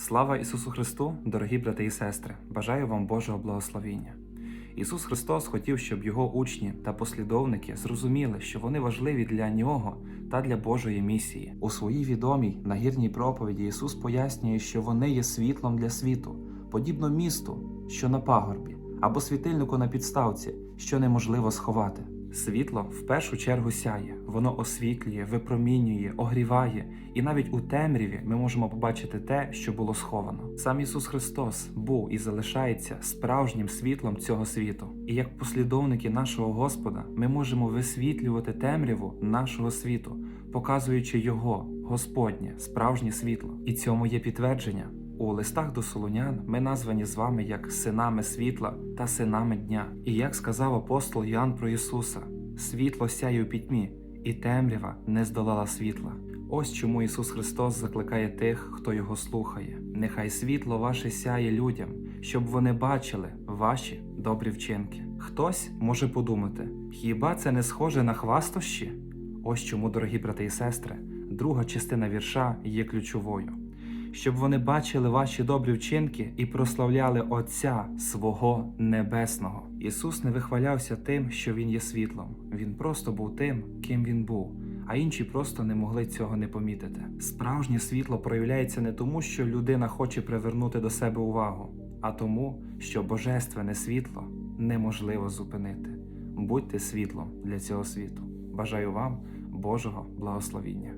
Слава Ісусу Христу, дорогі брати і сестри! Бажаю вам Божого благословіння. Ісус Христос хотів, щоб його учні та послідовники зрозуміли, що вони важливі для нього та для Божої місії. У своїй відомій нагірній проповіді Ісус пояснює, що вони є світлом для світу, подібно місту, що на пагорбі, або світильнику на підставці, що неможливо сховати. Світло в першу чергу сяє, воно освітлює, випромінює, огріває, і навіть у темряві ми можемо побачити те, що було сховано. Сам Ісус Христос був і залишається справжнім світлом цього світу. І як послідовники нашого Господа, ми можемо висвітлювати темряву нашого світу, показуючи Його, Господнє, справжнє світло. І цьому є підтвердження. У листах до Солонян ми названі з вами як синами світла та синами дня. І як сказав апостол Іоанн про Ісуса, світло сяє у пітьмі, і темрява не здолала світла. Ось чому Ісус Христос закликає тих, хто його слухає. Нехай світло ваше сяє людям, щоб вони бачили ваші добрі вчинки. Хтось може подумати, хіба це не схоже на хвастощі? Ось чому, дорогі брати і сестри, друга частина вірша є ключовою щоб вони бачили ваші добрі вчинки і прославляли Отця свого Небесного. Ісус не вихвалявся тим, що Він є світлом. Він просто був тим, ким він був, а інші просто не могли цього не помітити. Справжнє світло проявляється не тому, що людина хоче привернути до себе увагу, а тому, що божественне світло неможливо зупинити. Будьте світлом для цього світу. Бажаю вам Божого благословіння.